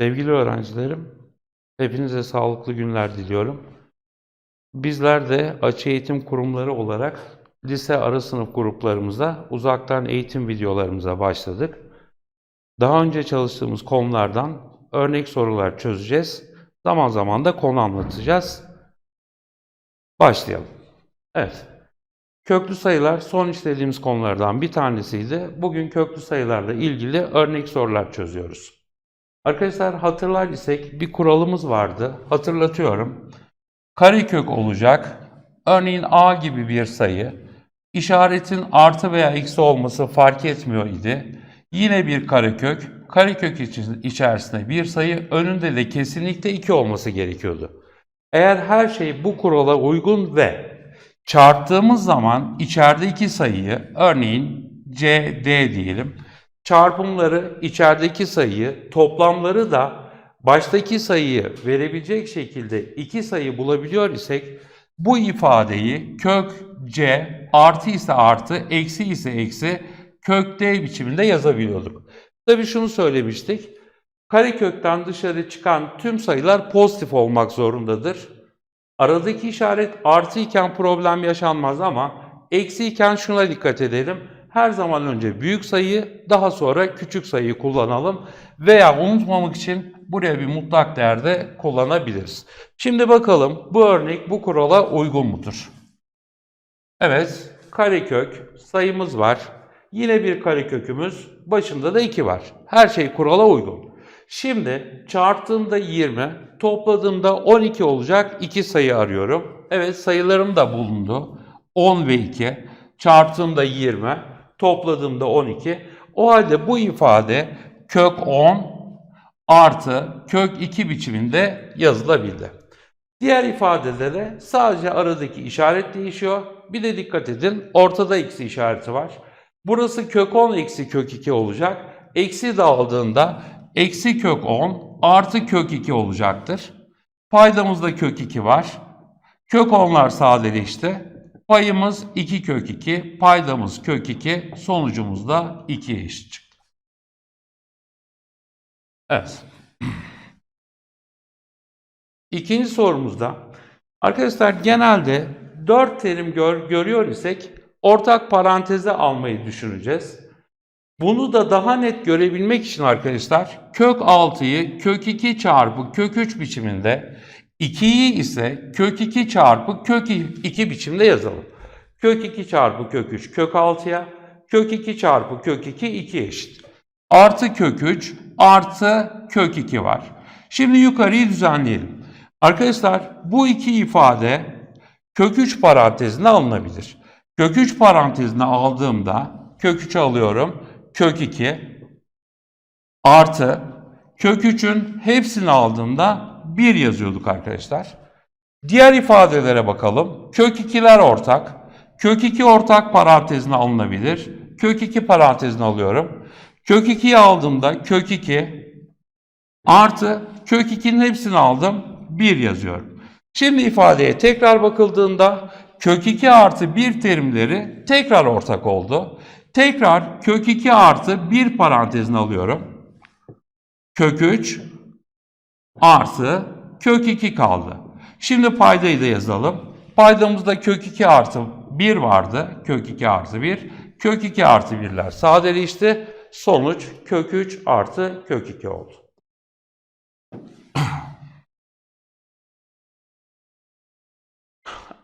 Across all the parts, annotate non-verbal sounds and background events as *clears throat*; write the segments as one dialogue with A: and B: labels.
A: Sevgili öğrencilerim, hepinize sağlıklı günler diliyorum. Bizler de açı eğitim kurumları olarak lise ara sınıf gruplarımıza uzaktan eğitim videolarımıza başladık. Daha önce çalıştığımız konulardan örnek sorular çözeceğiz. Zaman zaman da konu anlatacağız. Başlayalım. Evet. Köklü sayılar son işlediğimiz konulardan bir tanesiydi. Bugün köklü sayılarla ilgili örnek sorular çözüyoruz. Arkadaşlar hatırlar isek bir kuralımız vardı. Hatırlatıyorum. Karekök olacak. Örneğin a gibi bir sayı. İşaretin artı veya eksi olması fark etmiyor idi. Yine bir karekök. Karekök için içerisinde bir sayı önünde de kesinlikle 2 olması gerekiyordu. Eğer her şey bu kurala uygun ve çarptığımız zaman içerideki sayıyı örneğin c, d diyelim. Çarpımları içerideki sayıyı, toplamları da baştaki sayıyı verebilecek şekilde iki sayı bulabiliyor isek bu ifadeyi kök c artı ise artı, eksi ise eksi kök d biçiminde yazabiliyorduk. Tabii şunu söylemiştik. Karekökten dışarı çıkan tüm sayılar pozitif olmak zorundadır. Aradaki işaret artı iken problem yaşanmaz ama eksi iken şuna dikkat edelim. Her zaman önce büyük sayı, daha sonra küçük sayıyı kullanalım. Veya unutmamak için buraya bir mutlak değerde kullanabiliriz. Şimdi bakalım bu örnek bu kurala uygun mudur? Evet, karekök sayımız var. Yine bir karekökümüz, başında da 2 var. Her şey kurala uygun. Şimdi çarptığımda 20, topladığımda 12 olacak iki sayı arıyorum. Evet sayılarım da bulundu. 10 ve 2. Çarptığımda 20, topladığımda 12. O halde bu ifade kök 10 artı kök 2 biçiminde yazılabildi. Diğer ifadede de sadece aradaki işaret değişiyor. Bir de dikkat edin ortada eksi işareti var. Burası kök 10 eksi kök 2 olacak. Eksi dağıldığında eksi kök 10 artı kök 2 olacaktır. Paydamızda kök 2 var. Kök 10'lar sadeleşti. Payımız 2 kök 2, paydamız kök 2, sonucumuz da 2'ye eşit çıktı. Evet. İkinci sorumuzda arkadaşlar genelde 4 terim gör, görüyor isek ortak paranteze almayı düşüneceğiz. Bunu da daha net görebilmek için arkadaşlar kök 6'yı kök 2 çarpı kök 3 biçiminde 2'yi ise kök 2 çarpı kök 2 biçimde yazalım. Kök 2 çarpı kök 3 kök 6'ya kök 2 çarpı kök 2 2 eşit. Artı kök 3 artı kök 2 var. Şimdi yukarıyı düzenleyelim. Arkadaşlar bu iki ifade kök 3 parantezine alınabilir. Kök 3 parantezine aldığımda kök 3'ü alıyorum. Kök 2 artı kök 3'ün hepsini aldığımda 1 yazıyorduk arkadaşlar. Diğer ifadelere bakalım. Kök 2'ler ortak. Kök 2 ortak parantezine alınabilir. Kök 2 parantezine alıyorum. Kök 2'yi aldığımda kök 2 artı kök 2'nin hepsini aldım. 1 yazıyorum. Şimdi ifadeye tekrar bakıldığında kök 2 artı 1 terimleri tekrar ortak oldu. Tekrar kök 2 artı 1 parantezine alıyorum. Kök 3 artı kök 2 kaldı. Şimdi paydayı da yazalım. Paydamızda kök 2 artı 1 vardı. Kök 2 artı 1. Kök 2 artı 1'ler sadeleşti. Sonuç kök 3 artı kök 2 oldu. *clears throat*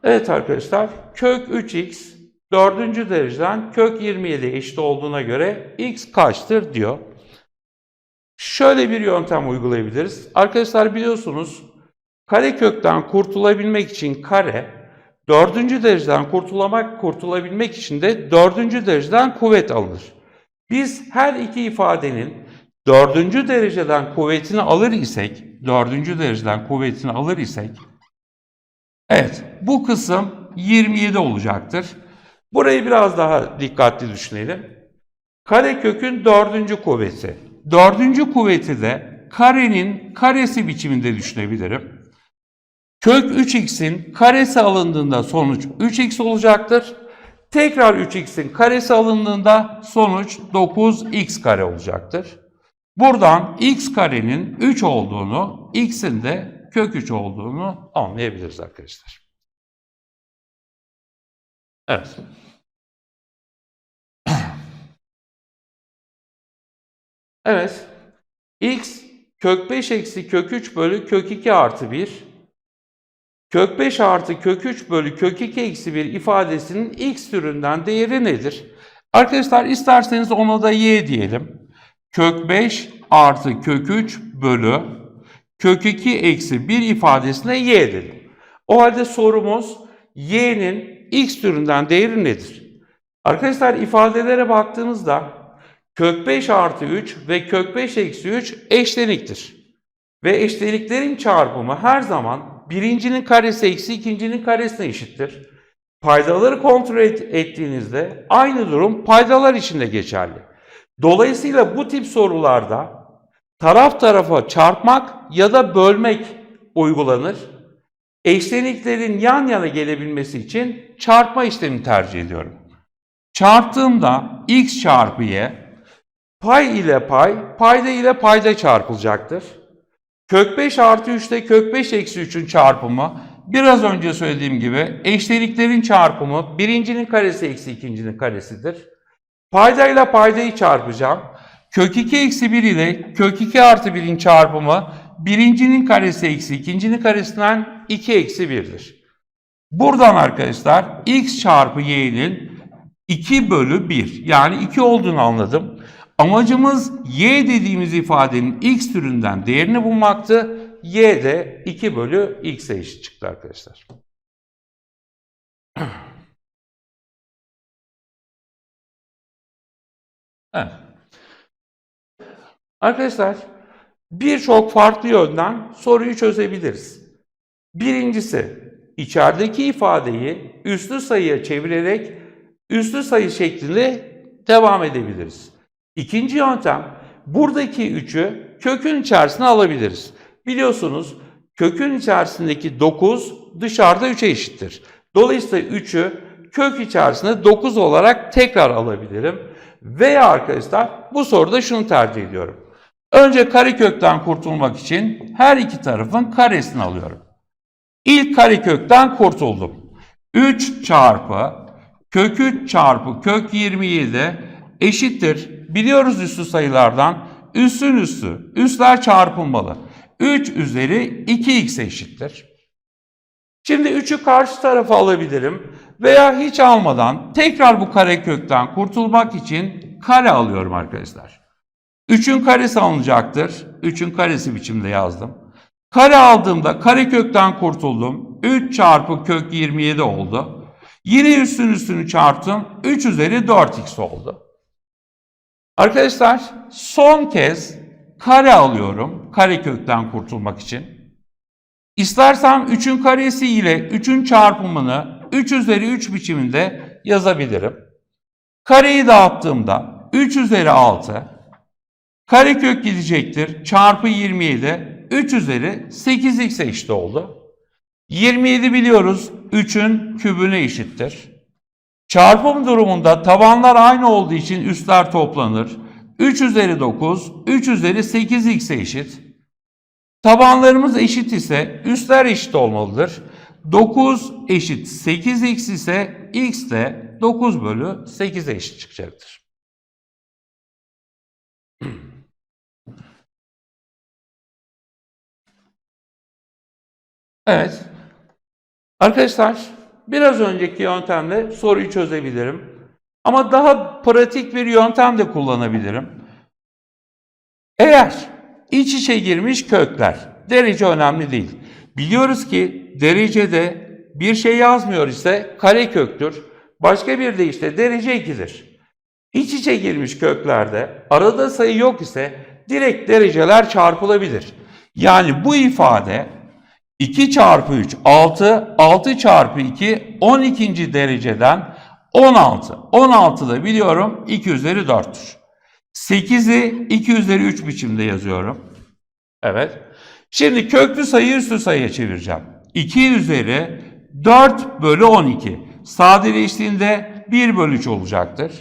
A: Evet arkadaşlar kök 3x dördüncü dereceden kök 27 eşit olduğuna göre x kaçtır diyor. Şöyle bir yöntem uygulayabiliriz. Arkadaşlar biliyorsunuz kare kökten kurtulabilmek için kare dördüncü dereceden kurtulamak kurtulabilmek için de dördüncü dereceden kuvvet alınır. Biz her iki ifadenin dördüncü dereceden kuvvetini alır isek, dördüncü dereceden kuvvetini alır isek, evet bu kısım 27 olacaktır. Burayı biraz daha dikkatli düşünelim. Karekökün dördüncü kuvveti. Dördüncü kuvveti de karenin karesi biçiminde düşünebilirim. Kök 3x'in karesi alındığında sonuç 3x olacaktır. Tekrar 3x'in karesi alındığında sonuç 9x kare olacaktır. Buradan x karenin 3 olduğunu, x'in de kök 3 olduğunu anlayabiliriz arkadaşlar. Evet. Evet. x kök 5 eksi kök 3 bölü kök 2 artı 1 kök 5 artı kök 3 bölü kök 2 eksi 1 ifadesinin x türünden değeri nedir? Arkadaşlar isterseniz ona da y diyelim. Kök 5 artı kök 3 bölü kök 2 eksi 1 ifadesine y edelim. O halde sorumuz y'nin x türünden değeri nedir? Arkadaşlar ifadelere baktığınızda kök 5 artı 3 ve kök 5 eksi 3 eşleniktir. Ve eşleniklerin çarpımı her zaman birincinin karesi eksi ikincinin karesine eşittir. Paydaları kontrol et, ettiğinizde aynı durum paydalar için de geçerli. Dolayısıyla bu tip sorularda taraf tarafa çarpmak ya da bölmek uygulanır. Eşleniklerin yan yana gelebilmesi için çarpma işlemini tercih ediyorum. Çarptığımda x çarpı y pay ile pay, payda ile payda çarpılacaktır. Kök 5 artı 3 ile kök 5 eksi 3'ün çarpımı biraz önce söylediğim gibi eşleniklerin çarpımı birincinin karesi eksi ikincinin karesidir. Payda ile paydayı çarpacağım. Kök 2 eksi 1 ile kök 2 artı 1'in çarpımı birincinin karesi eksi ikincinin karesinden 2 eksi 1'dir. Buradan arkadaşlar x çarpı y'nin 2 bölü 1 yani 2 olduğunu anladım. Amacımız y dediğimiz ifadenin x türünden değerini bulmaktı. y de 2 bölü x'e eşit çıktı arkadaşlar. *clears throat* Evet. Arkadaşlar birçok farklı yönden soruyu çözebiliriz. Birincisi içerideki ifadeyi üslü sayıya çevirerek üslü sayı şeklinde devam edebiliriz. İkinci yöntem buradaki 3'ü kökün içerisine alabiliriz. Biliyorsunuz kökün içerisindeki 9 dışarıda 3'e eşittir. Dolayısıyla 3'ü kök içerisinde 9 olarak tekrar alabilirim. Veya arkadaşlar bu soruda şunu tercih ediyorum. Önce karekökten kurtulmak için her iki tarafın karesini alıyorum. İlk karekökten kurtuldum. 3 çarpı kök 3 çarpı kök 27 eşittir. Biliyoruz üstü sayılardan. Üssün üstü. Üsler çarpılmalı. 3 üzeri 2x eşittir. Şimdi 3'ü karşı tarafa alabilirim. Veya hiç almadan tekrar bu karekökten kurtulmak için kare alıyorum arkadaşlar. 3'ün karesi alınacaktır. 3'ün karesi biçimde yazdım. Kare aldığımda karekökten kurtuldum. 3 çarpı kök 27 oldu. Yine üstün üstünü çarptım. 3 üzeri 4x oldu. Arkadaşlar son kez kare alıyorum. Karekökten kurtulmak için. İstersem 3'ün karesi ile 3'ün çarpımını 3 üzeri 3 biçiminde yazabilirim. Kareyi dağıttığımda 3 üzeri 6 karekök gidecektir. Çarpı 27 3 üzeri 8x eşit oldu. 27 biliyoruz 3'ün kübüne eşittir. Çarpım durumunda tabanlar aynı olduğu için üstler toplanır. 3 üzeri 9, 3 üzeri 8x eşit. Tabanlarımız eşit ise üstler eşit olmalıdır. 9 eşit 8x ise x de 9 bölü 8'e eşit çıkacaktır. Evet. Arkadaşlar biraz önceki yöntemle soruyu çözebilirim. Ama daha pratik bir yöntem de kullanabilirim. Eğer iç içe girmiş kökler, derece önemli değil. Biliyoruz ki derecede bir şey yazmıyor ise kare köktür. Başka bir de işte derece 2'dir. İç içe girmiş köklerde arada sayı yok ise direkt dereceler çarpılabilir. Yani bu ifade 2 çarpı 3 6, 6 çarpı 2 12. dereceden 16. 16 da biliyorum 2 üzeri 4'tür. 8'i 2 üzeri 3 biçimde yazıyorum. Evet. Şimdi köklü sayıyı üstü sayıya çevireceğim. 2 üzeri 4 bölü 12. Sadeleştiğinde 1 bölü 3 olacaktır.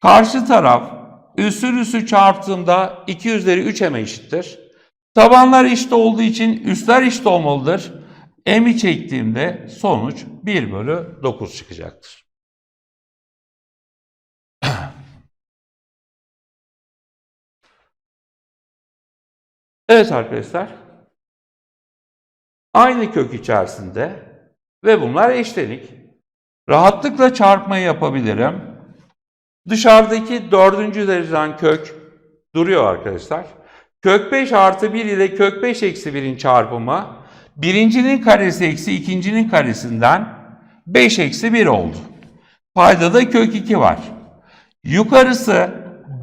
A: Karşı taraf üssü üssü çarptığımda 2 üzeri 3m'e eşittir. Tabanlar eşit olduğu için üstler eşit olmalıdır. M'i çektiğimde sonuç 1 bölü 9 çıkacaktır. *clears throat* Evet arkadaşlar. Aynı kök içerisinde ve bunlar eşlenik. Rahatlıkla çarpmayı yapabilirim. Dışarıdaki dördüncü dereceden kök duruyor arkadaşlar. Kök 5 artı 1 ile kök 5 eksi 1'in çarpımı birincinin karesi eksi ikincinin karesinden 5 eksi 1 oldu. Paydada kök 2 var. Yukarısı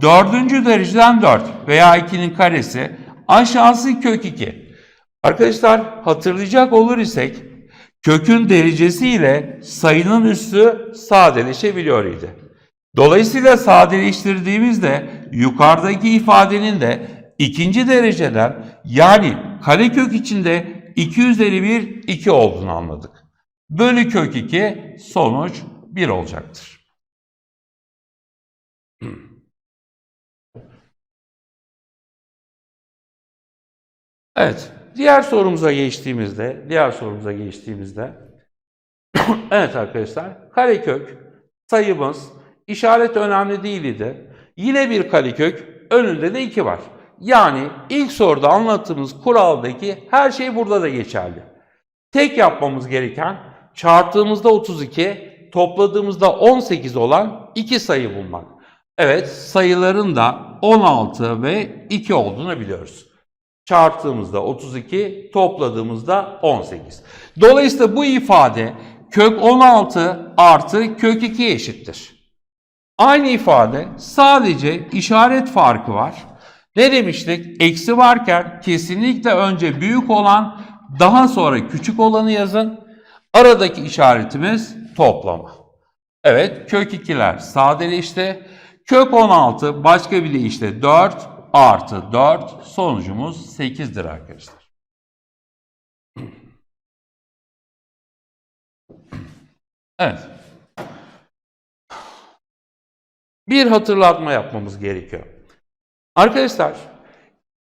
A: dördüncü dereceden 4 veya 2'nin karesi aşağısı kök 2. Arkadaşlar hatırlayacak olur isek kökün derecesi ile sayının üssü sadeleşebiliyor idi. Dolayısıyla sadeleştirdiğimizde yukarıdaki ifadenin de ikinci dereceden yani karekök içinde 2 üzeri 1 2 olduğunu anladık. Bölü kök 2 sonuç 1 olacaktır. *clears throat* Evet, diğer sorumuza geçtiğimizde, diğer sorumuza geçtiğimizde *clears throat* evet arkadaşlar, karekök sayımız işaret önemli değil idi. Yine bir karekök, önünde de 2 var. Yani ilk soruda anlattığımız kuraldaki her şey burada da geçerli. Tek yapmamız gereken çarptığımızda 32, topladığımızda 18 olan iki sayı bulmak. Evet, sayıların da 16 ve 2 olduğunu biliyoruz. Çarptığımızda 32, topladığımızda 18. Dolayısıyla bu ifade kök 16 artı kök 2 eşittir. Aynı ifade sadece işaret farkı var. Ne demiştik? Eksi varken kesinlikle önce büyük olan daha sonra küçük olanı yazın. Aradaki işaretimiz toplama. Evet kök 2'ler sadeleşti. Kök 16 başka bir deyişle 4 artı 4 sonucumuz 8'dir arkadaşlar. Evet. Bir hatırlatma yapmamız gerekiyor. Arkadaşlar,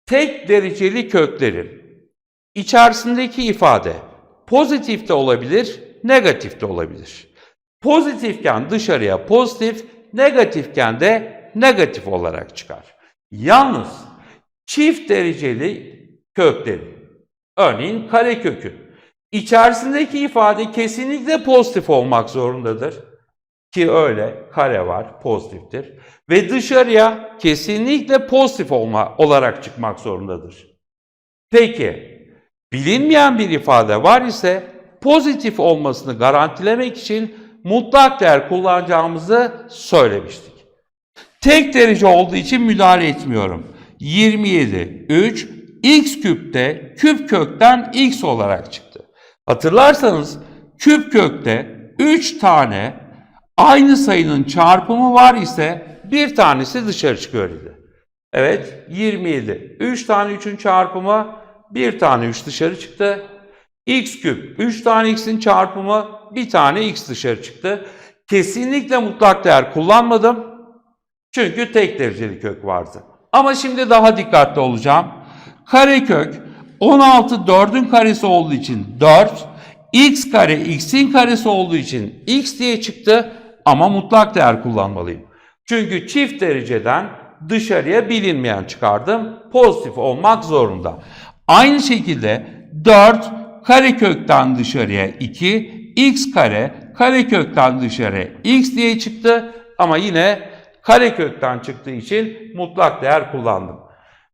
A: tek dereceli köklerin içerisindeki ifade pozitif de olabilir, negatif de olabilir. Pozitifken dışarıya pozitif, negatifken de negatif olarak çıkar. Yalnız çift dereceli köklerin, örneğin karekökün içerisindeki ifade kesinlikle pozitif olmak zorundadır. Ki öyle kare var pozitiftir. Ve dışarıya kesinlikle pozitif olma olarak çıkmak zorundadır. Peki bilinmeyen bir ifade var ise pozitif olmasını garantilemek için mutlak değer kullanacağımızı söylemiştik. Tek derece olduğu için müdahale etmiyorum. 27, 3, x küpte küp kökten x olarak çıktı. Hatırlarsanız küp kökte 3 tane aynı sayının çarpımı var ise bir tanesi dışarı çıkıyor idi. Evet 27. 3 tane 3'ün çarpımı bir tane 3 dışarı çıktı. x küp 3 tane x'in çarpımı bir tane x dışarı çıktı. Kesinlikle mutlak değer kullanmadım. Çünkü tek dereceli kök vardı. Ama şimdi daha dikkatli olacağım. Karekök 16 4'ün karesi olduğu için 4, x kare x'in karesi olduğu için x diye çıktı ama mutlak değer kullanmalıyım. Çünkü çift dereceden dışarıya bilinmeyen çıkardım. Pozitif olmak zorunda. Aynı şekilde 4 karekökten dışarıya 2, x kare karekökten dışarıya x diye çıktı ama yine karekökten çıktığı için mutlak değer kullandım.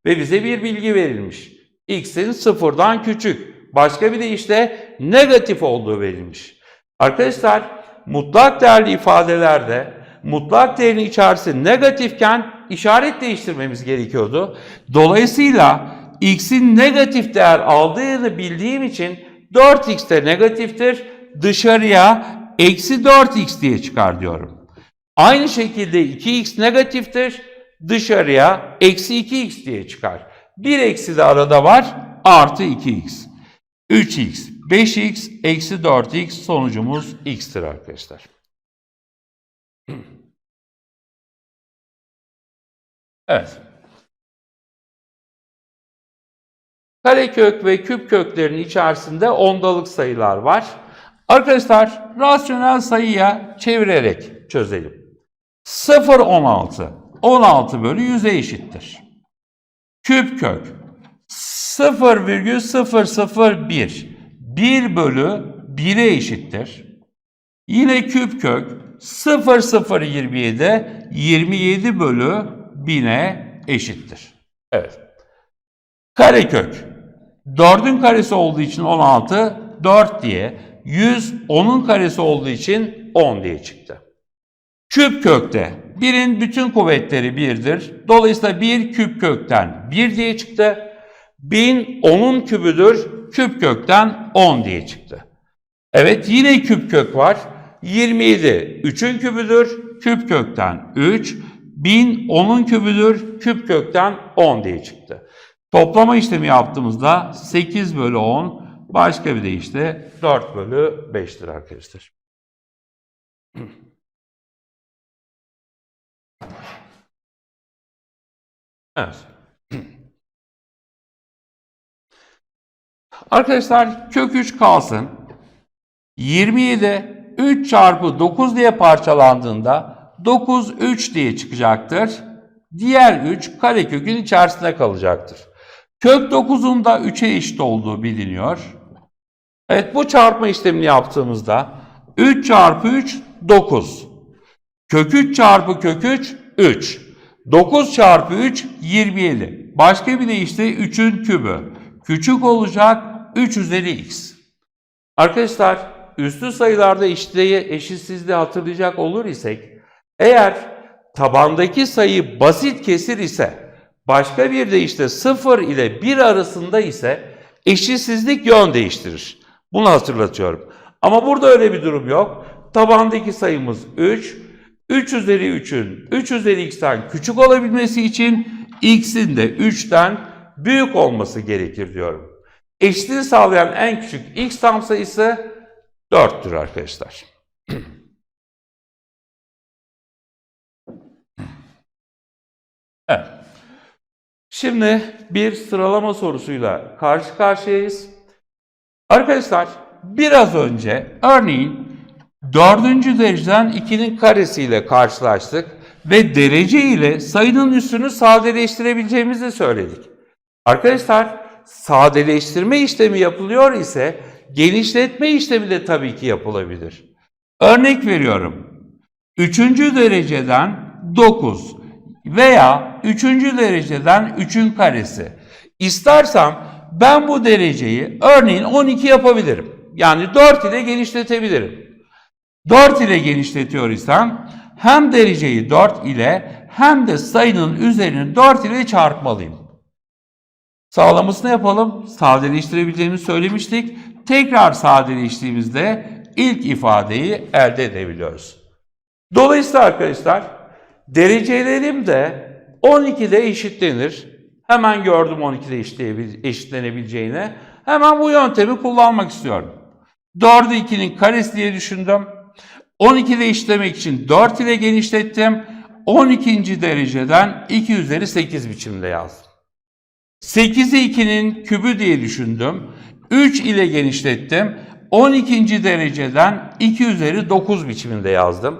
A: Ve bize bir bilgi verilmiş. x'in sıfırdan küçük. Başka bir de işte negatif olduğu verilmiş. Arkadaşlar mutlak değerli ifadelerde mutlak değerin içerisi negatifken işaret değiştirmemiz gerekiyordu. Dolayısıyla x'in negatif değer aldığını bildiğim için 4x de negatiftir. Dışarıya eksi 4x diye çıkar diyorum. Aynı şekilde 2x negatiftir. Dışarıya eksi 2x diye çıkar. Bir eksi de arada var. Artı 2x. 3x, 5x, eksi 4x sonucumuz x'tir arkadaşlar. Evet. Karekök ve küp köklerin içerisinde ondalık sayılar var. Arkadaşlar rasyonel sayıya çevirerek çözelim. 0 16. 16 bölü 100'e eşittir. Küp kök 0,001 1 bölü 1'e eşittir. Yine küp kök 0,027 27 bölü 1000'e eşittir. Evet. Karekök 4'ün karesi olduğu için 16 4 diye 100 10'un karesi olduğu için 10 diye çıktı. Küp kökte 1'in bütün kuvvetleri 1'dir. Dolayısıyla 1 küp kökten 1 diye çıktı. 1000 10'un kübüdür. Küp kökten 10 diye çıktı. Evet yine küp kök var. 27 3'ün kübüdür. Küp kökten 3. 1000 10'un kübüdür. Küp kökten 10 diye çıktı. Toplama işlemi yaptığımızda 8 bölü 10 başka bir deyişle 4 bölü 5'tir arkadaşlar. *clears throat* Evet. Arkadaşlar kök 3 kalsın. 27 3 çarpı 9 diye parçalandığında 9 3 diye çıkacaktır. Diğer 3 karekökün içerisinde kalacaktır. Kök 9'un da 3'e eşit olduğu biliniyor. Evet bu çarpma işlemini yaptığımızda 3 çarpı 3 9. Kök 3 çarpı kök 3 3. 9 çarpı 3 27. Başka bir deyişle 3'ün kübü. Küçük olacak 3 üzeri x. Arkadaşlar üstü sayılarda eşitliği, eşitsizliği hatırlayacak olur isek eğer tabandaki sayı basit kesir ise başka bir deyişle 0 ile 1 arasında ise eşitsizlik yön değiştirir. Bunu hatırlatıyorum. Ama burada öyle bir durum yok. Tabandaki sayımız 3. 3 üzeri 3'ün 3 üzeri x'ten küçük olabilmesi için x'in de 3'ten büyük olması gerekir diyorum. Eşitliği sağlayan en küçük x tam sayısı 4'tür arkadaşlar. Evet. Şimdi bir sıralama sorusuyla karşı karşıyayız. Arkadaşlar biraz önce örneğin dördüncü dereceden 2'nin karesiyle karşılaştık ve derece ile sayının üstünü sadeleştirebileceğimizi söyledik. Arkadaşlar sadeleştirme işlemi yapılıyor ise genişletme işlemi de tabii ki yapılabilir. Örnek veriyorum. Üçüncü dereceden 9 veya üçüncü dereceden 3'ün karesi. İstersem ben bu dereceyi örneğin 12 yapabilirim. Yani 4 ile genişletebilirim. 4 ile genişletiyor isem hem dereceyi 4 ile hem de sayının üzerini 4 ile çarpmalıyım. Sağlamasını yapalım. Sadeleştirebileceğimizi söylemiştik. Tekrar sadeleştiğimizde ilk ifadeyi elde edebiliyoruz. Dolayısıyla arkadaşlar derecelerim de 12'de eşitlenir. Hemen gördüm 12'de eşitleyebil- eşitlenebileceğini. Hemen bu yöntemi kullanmak istiyorum. 4'ü 2'nin karesi diye düşündüm. 12'de eşitlemek için 4 ile genişlettim. 12. dereceden 2 üzeri 8 biçimde yazdım. 8'i 2'nin kübü diye düşündüm. 3 ile genişlettim. 12. dereceden 2 üzeri 9 biçiminde yazdım.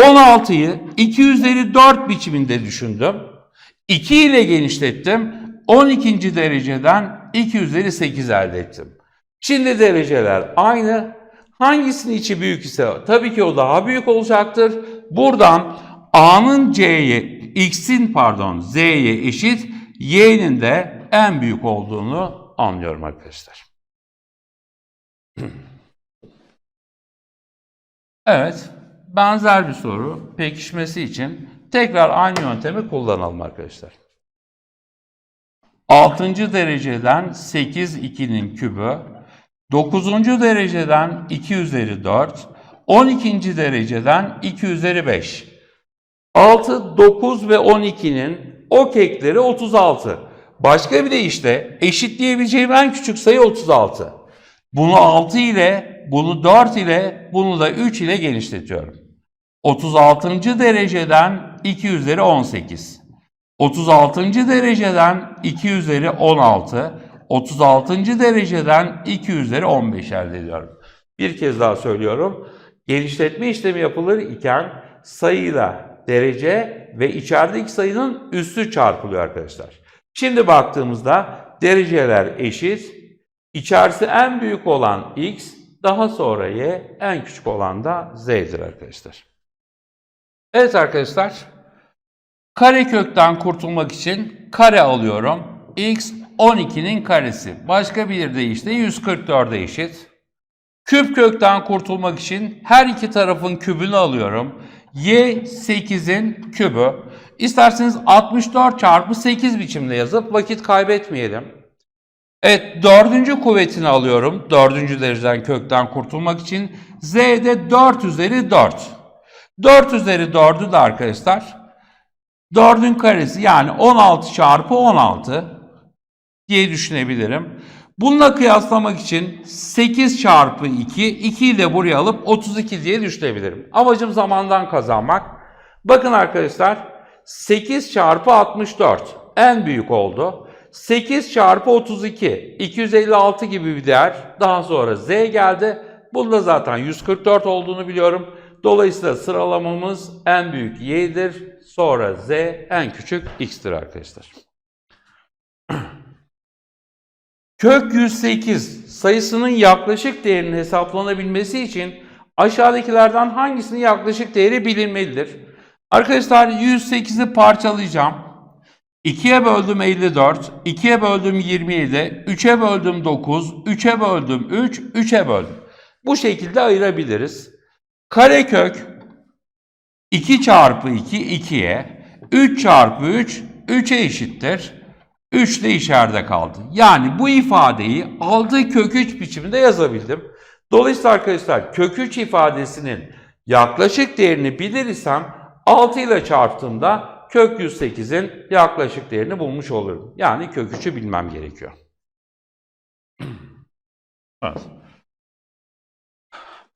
A: 16'yı 2 üzeri 4 biçiminde düşündüm. 2 ile genişlettim. 12. dereceden 2 üzeri 8 elde ettim. Şimdi dereceler aynı. Hangisinin içi büyük ise tabii ki o daha büyük olacaktır. Buradan A'nın C'ye, X'in pardon Z'ye eşit, Y'nin de en büyük olduğunu anlıyorum arkadaşlar. *clears throat* Evet, benzer bir soru pekişmesi için tekrar aynı yöntemi kullanalım arkadaşlar. 6. dereceden 8 2'nin kübü, 9. dereceden 2 üzeri 4, 12. dereceden 2 üzeri 5. 6, 9 ve 12'nin ok ekleri 36. Başka bir deyişle eşitleyebileceğim en küçük sayı 36. Bunu 6 ile, bunu 4 ile, bunu da 3 ile genişletiyorum. 36. dereceden 2 üzeri 18. 36. dereceden 2 üzeri 16, 36. dereceden 2 üzeri 15 elde ediyorum. Bir kez daha söylüyorum. Genişletme işlemi yapılır iken sayıyla derece ve içerideki sayının üstü çarpılıyor arkadaşlar. Şimdi baktığımızda dereceler eşit. İçerisi en büyük olan x, daha sonra y, en küçük olan da z'dir arkadaşlar. Evet arkadaşlar, karekökten kurtulmak için kare alıyorum. x 12'nin karesi. Başka bir deyişle 144'e eşit. Küp kökten kurtulmak için her iki tarafın kübünü alıyorum. Y 8'in kübü. İsterseniz 64 çarpı 8 biçimde yazıp vakit kaybetmeyelim. Evet dördüncü kuvvetini alıyorum. Dördüncü dereceden kökten kurtulmak için. z de 4 üzeri 4. 4 üzeri 4'ü de arkadaşlar 4'ün karesi yani 16 çarpı 16 diye düşünebilirim. Bununla kıyaslamak için 8 çarpı 2, 2'yi de buraya alıp 32 diye düşünebilirim. Amacım zamandan kazanmak. Bakın arkadaşlar 8 çarpı 64 en büyük oldu. 8 çarpı 32 256 gibi bir değer. Daha sonra z geldi. Bunda zaten 144 olduğunu biliyorum. Dolayısıyla sıralamamız en büyük y'dir. Sonra z en küçük x'tir arkadaşlar. *clears throat* Kök 108 sayısının yaklaşık değerinin hesaplanabilmesi için aşağıdakilerden hangisinin yaklaşık değeri bilinmelidir? Arkadaşlar 108'i parçalayacağım. 2'ye böldüm 54, 2'ye böldüm 27, 3'e böldüm 9, 3'e böldüm 3, 3'e böldüm. Bu şekilde ayırabiliriz. Karekök 2 çarpı 2, 2'ye, 3 çarpı 3, 3'e eşittir. 3 de içeride kaldı. Yani bu ifadeyi aldığı kök 3 biçiminde yazabildim. Dolayısıyla arkadaşlar kök 3 ifadesinin yaklaşık değerini bilir isem 6 ile çarptığımda kök 108'in yaklaşık değerini bulmuş olurum. Yani kök 3'ü bilmem gerekiyor. *clears throat*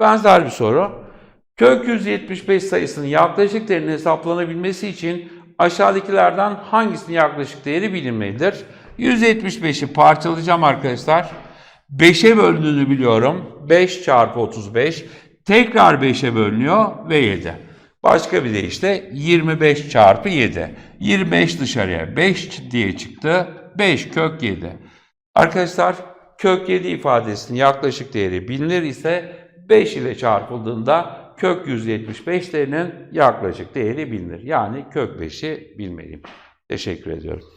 A: Benzer bir soru. Kök 175 sayısının yaklaşık değerinin hesaplanabilmesi için aşağıdakilerden hangisinin yaklaşık değeri bilinmelidir? 175'i parçalayacağım arkadaşlar. 5'e bölündüğünü biliyorum. 5 çarpı 35. Tekrar 5'e bölünüyor ve 7. Başka bir deyişle 25 çarpı 7. 25 dışarıya 5 diye çıktı. 5 kök 7. Arkadaşlar kök 7 ifadesinin yaklaşık değeri bilinir ise 5 ile çarpıldığında kök 175 değerinin yaklaşık değeri bilinir. Yani kök 5'i bilmeliyim. Teşekkür ediyorum.